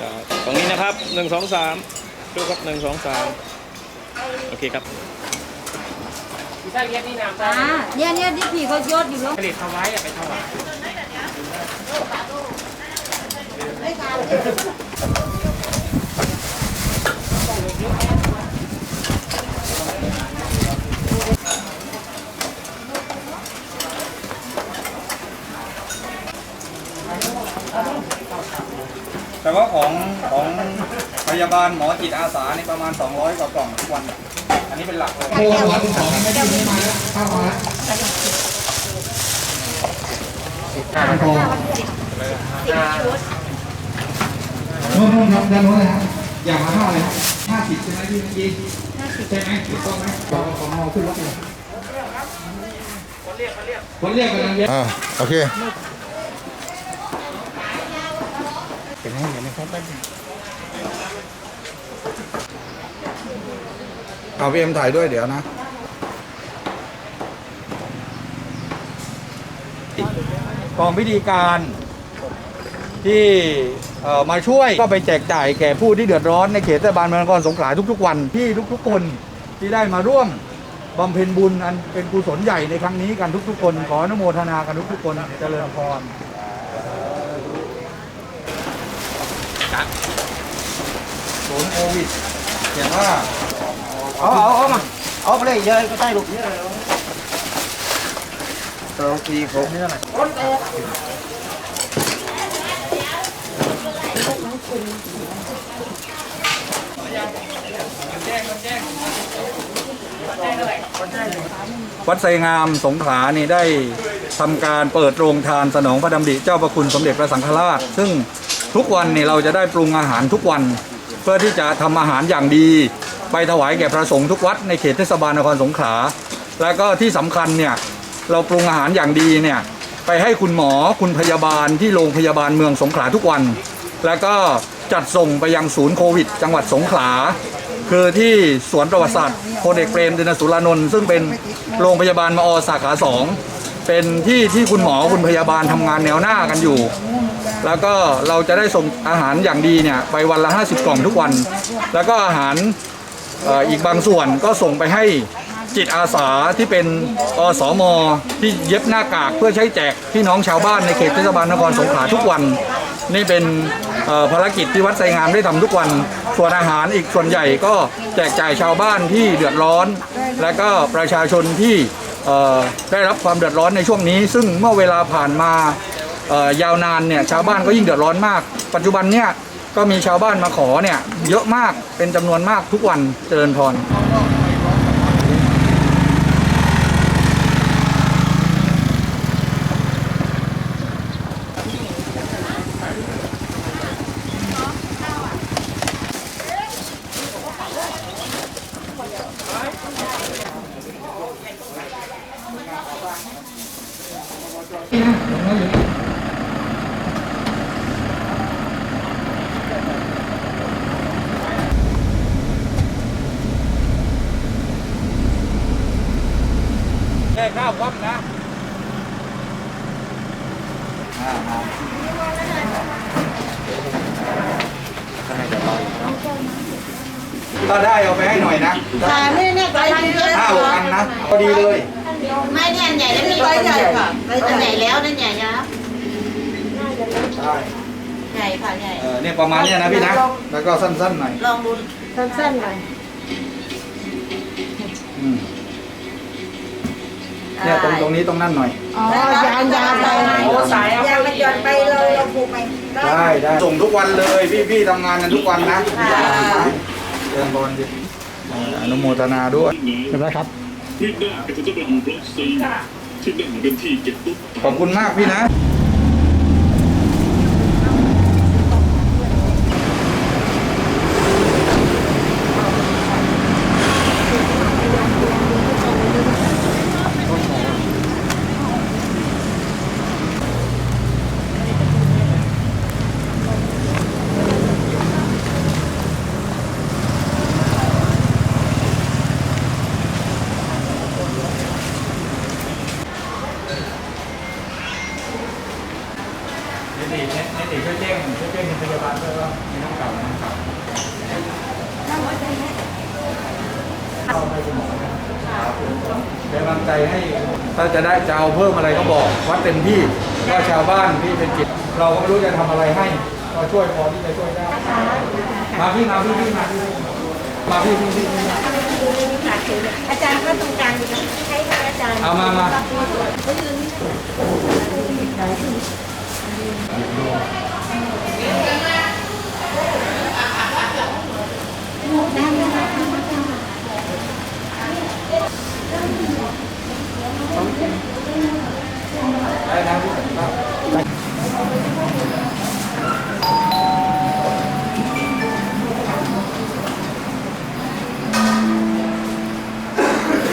ครับตรงนี้นะครับหนึ่งสองสามดูครับหนึ่งสองสามโอเคครับถ้าเย็ดนี่น้ำอ่าเนี่ยเนี่ยที่พี่เขายศอยู่แล้วผลิตถวายอย่าไปถวาย แต่ว่าของของพยาบาลหมอจิตอาสานี่ประมาณ 200 กว่ากล่องทุกวัน อันนี้เป็นหลักเลยโอ้หัวถึงสองไม่ได้ไม่มาแล้วเข้ามาแล้วพอนู่นนู่นครับด้านโน้นเลยครับอย่ามาเท่าเลยครับห้าสิบใช่ไหมพี่เมื่อกี้ใช่ไหมถูกต้องไหมของของเราขึ้นรถเลยคนเรียกคนเรียกคนเรียกกำลังเย็นอ่าโอเคเห็นไหมเห็นไหมครับแป๊บนึง เอาพี่เอ็มถ่ายด้วยเดี๋ยวนะ กองพิธีการที่มาช่วยก็ไปแจกจ่ายแก่ผู้ที่เดือดร้อนในเขตเทศบาลเมืองนครสงขลาทุกๆวันที่ทุกๆคนที่ได้มาร่วมบำเพ็ญบุญอันเป็นกุศลใหญ่ในครั้งนี้กันทุกๆคน ขออนุโมทนากันทุกๆคนเจริญพรศูนย์ ผิดเขียนว่าเอาเอาเอามาเอาไปเลยเยอะก็ได้ลูกสองสี่หกนี่เท่าไหร่วัดไซงามสงขลานี่ได้ทำการเปิดโรงทานสนองพระดำริเจ้าประคุณสมเด็จพระสังฆราช ซึ่งทุกวันนี่เราจะได้ปรุงอาหารทุกวัน พื่อที่จะทำอาหารอย่างดี ไปถวายแก่พระสงฆ์ทุกวัดในเขตเทศบาลนครสงขลา แล้วก็ที่สำคัญเนี่ยเราปรุงอาหารอย่างดีเนี่ยไปให้คุณหมอคุณพยาบาลที่โรงพยาบาลเมืองสงขลาทุกวัน แล้วก็จัดส่งไปยังศูนย์โควิด จังหวัดสงขลา คือที่สวนประวัติศาสตร์พลเอกเปรมตินสุรานนท์ซึ่งเป็นโรงพยาบาลมอสาขาสองเป็นที่ที่คุณหมอคุณพยาบาลทำงานแนวหน้ากันอยู่ แล้วก็เราจะได้ส่งอาหารอย่างดีเนี่ยไปวันละ 50 กล่องทุกวัน แล้วก็อาหารอ,อีกบางส่วนก็ส่งไปให้จิตอาสาที่เป็นอสมที่เย็บหน้ากากเพื่อใช้แจกพี่น้องชาวบ้านในเขตเทศบาลนครสงขลาทุกวัน นี่เป็นภารกิจที่วัดไซงามได้ทำทุกวัน ส่วนอาหารอีกส่วนใหญ่ก็แจกจ่ายชาวบ้านที่เดือดร้อน และก็ประชาชนที่ได้รับความเดือดร้อนในช่วงนี้ ซึ่งเมื่อเวลาผ่านมา ยาวนานเนี่ยชาวบ้านก็ยิ่งเดือดร้อนมาก ปัจจุบันเนี่ยก็มีชาวบ้านมาขอเนี่ยเยอะมากเป็นจำนวนมากทุกวันเจริญพร แค่ข้าววับนะถ้าได้เอาไปให้หน่อยนะค่ะเนี่ยเนี่ยไปเยอะห้าหกอันนะพอดีเลย ไม่เนี่ยอันใหญ่แล้วนี่ใบใหญ่ค่ะอันใหญ่แล้วนั่นใหญ่นะได้ใหญ่ค่ะใหญ่เออเนี่ยประมาณเนี้ยนะพี่นะ แล้วก็สั้นๆหน่อย ลองดูสั้นๆหน่อยอืม เนี่ยตรงตรงนี้ตรงนั่นหน่อย อ๋อยางยางไปโอ้สายเอา ยางมันหย่อนไปเราเราผูกไปได้ได้ส่งทุกวันเลยพี่พี่ทำงานกันทุกวันนะเดินบอลดิเอ่ออนุโมทนาด้วยเรียบร้อยครับ ที่หน้าเป็นจะเป็นบล็อกซีที่หน้าเป็นที่เก็บตุ๊ก ขอบคุณมากพี่นะ ในในเด็ช่วยเจ้งช่วยเจ้งโรงพยาบาลด้วยว่ามีน้ำเก่าน้ำเก่าเราไปคุณหมอนะครเป็นกำลังใจให้ถ้าจะได้จะเอาเพิ่มอะไรก็บอกวัดเต็มที่ว่าชาวบ้านที่เป็นจิต เราก็ไม่รู้จะทำอะไรให้ก็ช่วยพอที่จะช่วยได้มาพี่มาพี่พี่มาพี่มาพี่พี่พี่อาจารย์ก็ตรงกลางอยู่นะให้อาจารย์เอามามา ได้นะพี่ครับ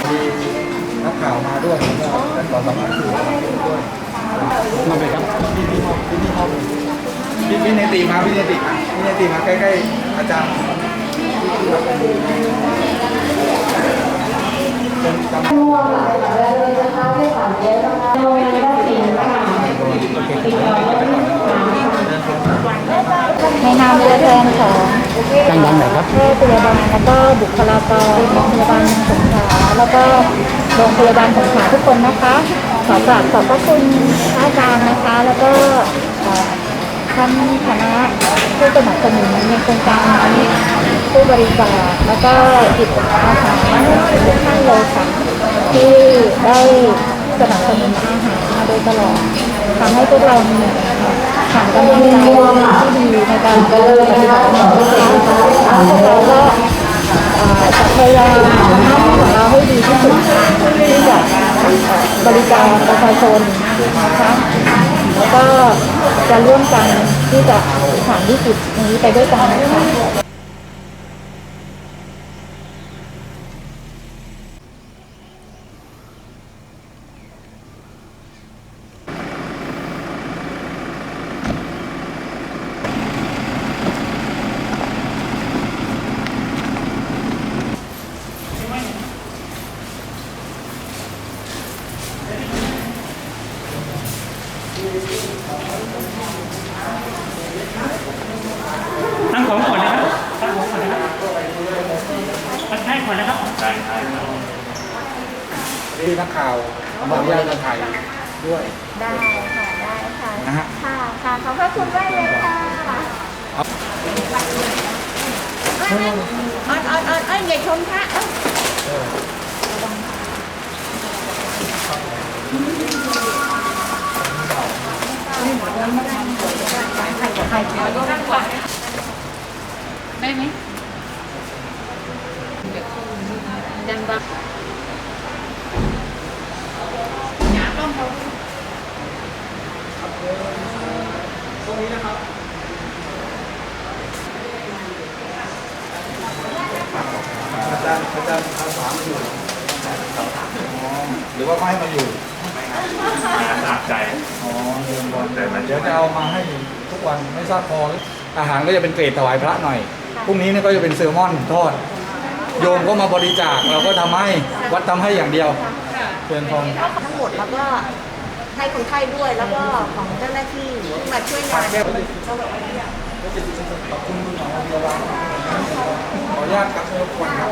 มีนักข่าวมาด้วยแล้วก็ท่านสอสมัครสื่อมาด้ว พี่นี่ครับพี่พี่เนติมาพี่เนติมาพี่เนติมาใกล้ๆอาจารย์ร่วมหลายแบบเลยนะคะได้สานเยอะนะคะโดยได้สิ่งต่างๆติดต่อได้ในนามตัวแทนของดันยังไหนครับแพทย์พยาบาลแล้วก็บุคลากรโรงพยาบาลสงขลาแล้วก็โรงพยาบาลสงขลาทุกคนนะคะ ขอกราบขอบพระคุณพระอาจารย์นะคะ แล้วก็ท่านคณะผู้สนับสนุนในโครงการนี้ผู้บริจาคแล้วก็จิตอาสาทุกท่านเลยค่ะที่ได้สนับสนุนอาหารมาโดยตลอดทำให้พวกเรามีผ่านการเรียนรู้ที่ดีในการปฏิบัติงานนะคะพวกเราก็เอ่อจะพยายามทำของเราให้ดีที่สุดที่จะ บริการประชาชนนะคะแล้วก็จะร่วมกันที่จะผ่านวิกฤตนี้ไปด้วยกันนะคะ ตั้งของก่อนนะครับตั้งของก่อนนะครับตั้งให้ก่อนนะครับ ที่นักข่าว เอามาอนุญาตมาถ่ายด้วย ได้ค่ะ ได้ค่ะ นะฮะ ค่ะค่ะขอบพระคุณมากเลยค่ะอ้อนอ้อนอ้อนอ้อนอย่าชมพระเอ้ยได้ไหมดัง บักอาจารย์อาจารย์อาสามาอยู่อ๋อหรือว่าเขาให้มาอยู่ตามใจอ๋อเดินบอลเดี๋ยวจะเอามาให้ทุกวันไม่ทราบพอหรืออาหารก็จะเป็นเกรดถวายพระหน่อยพรุ่งนี้เนี่ยก็จะเป็นแซลมอนทอด โยมก็มาบริจาคเราก็ทำให้วัดทำให้อย่างเดียวเชิญพรทั้งหมดแล้วก็ ให้คนไข้ด้วยแล้วก็ของเจ้าหน้าที่มาช่วยงานขอบคุณหมอเยววางขออนุญาตครับทุกคนครับ